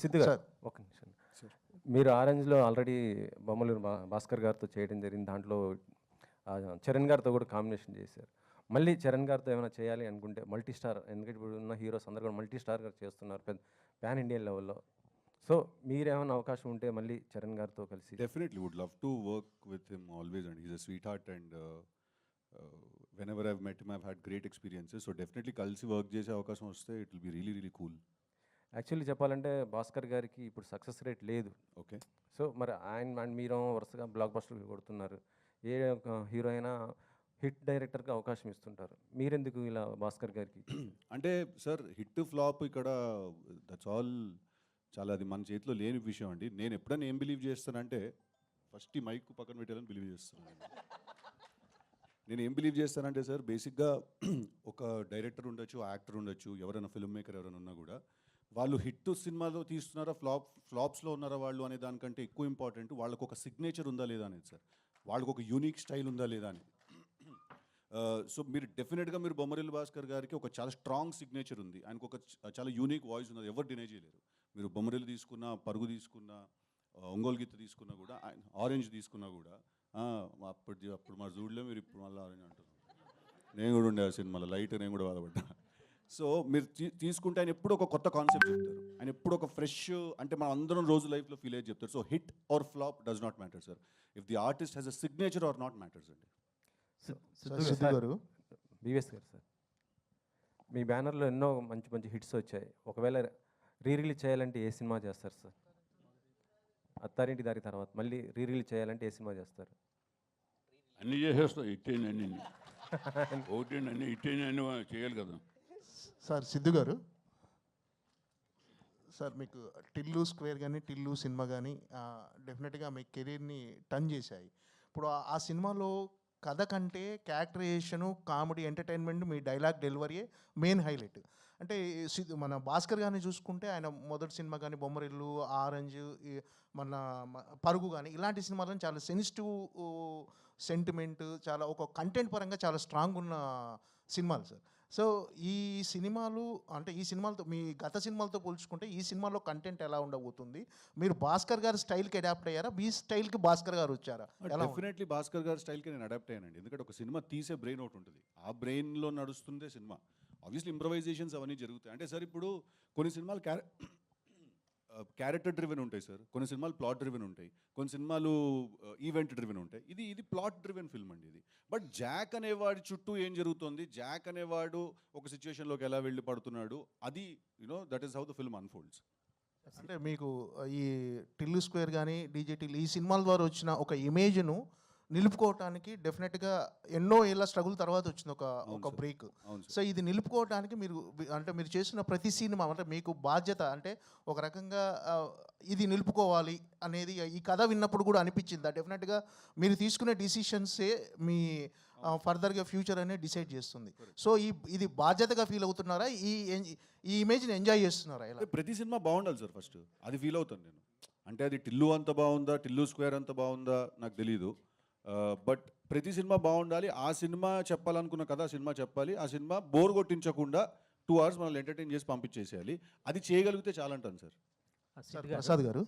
సిద్ధు గారు సార్. ఒక నిమిషం మీరు ఆరెంజ్లో ఆల్రెడీ బొమ్మలూరు భా భాస్కర్ గారితో చేయడం జరిగింది దాంట్లో చరణ్ గారితో కూడా కాంబినేషన్ చేశారు మళ్ళీ చరణ్ గారితో ఏమైనా చేయాలి అనుకుంటే మల్టీ స్టార్ ఎందుకంటే ఇప్పుడు ఉన్న హీరోస్ అందరూ కూడా మల్టీ స్టార్ గారు చేస్తున్నారు పెద్ద పాన్ ఇండియన్ లెవెల్లో సో మీరేమైనా అవకాశం ఉంటే మళ్ళీ చరణ్ గారితో కలిసి would love to work with him always, and he's a sweetheart. And uh, uh, whenever I've met him, I've had great experiences. So definitely, కలిసి వర్క్ చేసే అవకాశం వస్తే it will be really really cool actually చెప్పాలంటే భాస్కర్ గారికి ఇప్పుడు success rate లేదు. Okay. So మరి ఆయన అండ్ మీరు వరుసగా బ్లాక్ బస్టర్ కొడుతున్నారు. ఏ ఒక హీరో అయినా హిట్ డైరెక్టర్కి అవకాశం ఇస్తుంటారు. మీరెందుకు ఇలా భాస్కర్ గారికి? అంటే సార్ హిట్ ఫ్లాప్ ఇక్కడ దట్స్ ఆల్ చాలా అది మన చేతిలో లేని విషయం అండి. నేను ఎప్పుడైనా ఏం బిలీవ్ చేస్తానంటే ఫస్ట్ ఈ మైక్ పక్కన పెట్టాలని బిలీవ్ చేస్తున్నాను. నేను ఏం బిలీవ్ చేస్తానంటే సార్ బేసిక్గా ఒక డైరెక్టర్ ఉండొచ్చు యాక్టర్ ఉండొచ్చు ఎవరైనా ఫిల్మ్ మేకర్ ఎవరైనా ఉన్నా కూడా వాళ్ళు హిట్ సినిమాలో తీస్తున్నారా ఫ్లాప్ ఫ్లాప్స్లో ఉన్నారా వాళ్ళు అనే దానికంటే ఎక్కువ ఇంపార్టెంట్ వాళ్ళకు ఒక సిగ్నేచర్ ఉందా లేదా అనేది సార్. వాళ్ళకు ఒక యూనిక్ స్టైల్ ఉందా లేదా అని సో uh, మీరు డెఫినెట్గా మీరు బొమ్మరిల్లు భాస్కర్ గారికి ఒక చాలా స్ట్రాంగ్ సిగ్నేచర్ ఉంది. ఆయనకు ఒక చాలా యూనిక్ వాయిస్ ఉంది ఎవరు డినై చేయలేరు. మీరు బొమ్మరిల్లు తీసుకున్నా పరుగు తీసుకున్నా uh, ఒంగోలు గీత తీసుకున్నా కూడా ఆయన ఆరెంజ్ తీసుకున్నా కూడా అప్పటి అప్పుడు మా జూడ్లో మీరు ఇప్పుడు మళ్ళీ ఆరెంజ్ అంటున్నారు. నేను కూడా ఉండే ఆ సినిమాలో లైట్ నేను కూడా బాధపడ్డా. సో మీరు తీసుకుంటే ఆయన ఎప్పుడు ఒక కొత్త కాన్సెప్ట్ చెప్తారు. ఆయన ఎప్పుడు ఒక ఫ్రెష్ అంటే మనం అందరం రోజు లైఫ్లో ఫీల్ అయ్యి చెప్తారు. So hit or flop does not matter sir if the artist has a signature or not matters అండి. గారు. బీవీఎస్ గారు సార్. మీ బ్యానర్లో ఎన్నో మంచి మంచి హిట్స్ వచ్చాయి. ఒకవేళ రీ రిలీజ్ చేయాలంటే ఏ సినిమా చేస్తారు సార్? అత్తారింటి దారి తర్వాత మళ్ళీ రీ రిలీజ్ చేయాలంటే ఏ సినిమా చేస్తారు? అన్నీ చేసేస్తాం ఇట్టేని అన్ని ఒకటి అన్ని ఇట్టేని అన్ని చేయాలి కదా. సార్ సిద్ధు గారు. సార్ మీకు టిల్లు స్క్వేర్ కానీ టిల్లు సినిమా కానీ డెఫినెట్గా మీ కెరీర్ని టర్న్ చేశాయి. ఇప్పుడు ఆ- సినిమాలో కథ కంటే క్యారెక్టరైజేషను కామెడీ ఎంటర్టైన్మెంట్ మీ డైలాగ్ డెలివరీయే మెయిన్ హైలైట్. అంటే మన భాస్కర్ గారిని చూసుకుంటే ఆయన మొదటి సినిమా కానీ బొమ్మరిల్లు ఆరెంజ్ మన పరుగు కానీ ఇలాంటి సినిమాలను చాలా సెన్సిటివ్ సెంటిమెంట్ చాలా ఒక కంటెంట్ పరంగా చాలా స్ట్రాంగ్ ఉన్న సినిమాలు సార్. సో ఈ సినిమాలు అంటే ఈ సినిమాలతో మీ గత సినిమాలతో పోల్చుకుంటే ఈ సినిమాలో కంటెంట్ ఎలా ఉండబోతుంది? మీరు భాస్కర్ గారి స్టైల్కి అడాప్ట్ అయ్యారా? మీ స్టైల్కి భాస్కర్ గారు వచ్చారా? డెఫినెట్లీ భాస్కర్ గారి స్టైల్కి నేను అడాప్ట్ అయ్యానండి. ఎందుకంటే ఒక సినిమా తీసే బ్రెయిన్ ఒకటి ఉంటుంది. ఆ బ్రెయిన్లో నడుస్తుందే సినిమా. ఆబ్వియస్లీ ఇంప్రవైజేషన్స్ అవన్నీ జరుగుతాయి. అంటే సార్ ఇప్పుడు కొన్ని సినిమాలు క్యారె క్యారెక్టర్ డ్రివెన్ ఉంటాయి సార్ కొన్ని సినిమాలు ప్లాట్ డ్రివెన్ ఉంటాయి కొన్ని సినిమాలు ఈవెంట్ డ్రివెన్ ఉంటాయి. ఇది ఇది ప్లాట్ డ్రివెన్ ఫిల్మ్ అండి ఇది. బట్ జాక్ అనేవాడి చుట్టూ ఏం జరుగుతుంది? జాక్ అనేవాడు ఒక సిచ్యువేషన్లోకి ఎలా వెళ్ళి పడుతున్నాడు? అది you know that is how the film unfolds అంటే మీకు ఈ టిల్లు స్క్వేర్ కానీ డీజే టిల్ ఈ సినిమాల ద్వారా వచ్చిన ఒక ఇమేజ్ను నిలుపుకోవటానికి డెఫినెట్గా ఎన్నో ఏళ్ళ స్ట్రగుల్ తర్వాత వచ్చింది ఒక ఒక బ్రేక్. సో ఇది నిలుపుకోవడానికి మీరు అంటే మీరు చేసిన ప్రతి సినిమా అంటే మీకు బాధ్యత అంటే ఒక రకంగా ఇది నిలుపుకోవాలి అనేది ఈ కథ విన్నప్పుడు కూడా అనిపించింది. డెఫినెట్గా మీరు తీసుకునే డిసిషన్సే మీ ఫర్దర్గా ఫ్యూచర్ అనేది డిసైడ్ చేస్తుంది. సో ఈ ఇది బాధ్యతగా ఫీల్ అవుతున్నారా? ఈ ఈ ఇమేజ్ని ఎంజాయ్ చేస్తున్నారా ఇలా? ప్రతి సినిమా బాగుండాలి సార్ ఫస్ట్. అది ఫీల్ అవుతాను నేను. అంటే అది టిల్లు అంత బాగుందా? టిల్లు స్క్వేర్ అంత బాగుందా? నాకు తెలీదు. బట్ ప్రతి సినిమా బాగుండాలి. ఆ సినిమా చెప్పాలనుకున్న కథ ఆ సినిమా చెప్పాలి. ఆ సినిమా బోర్ కొట్టించకుండా టూ అవర్స్ మనల్ని ఎంటర్టైన్ చేసి పంపించేసేయాలి. అది చేయగలిగితే చాలా అంటాను సార్ సార్ ప్రసాద్ గారు?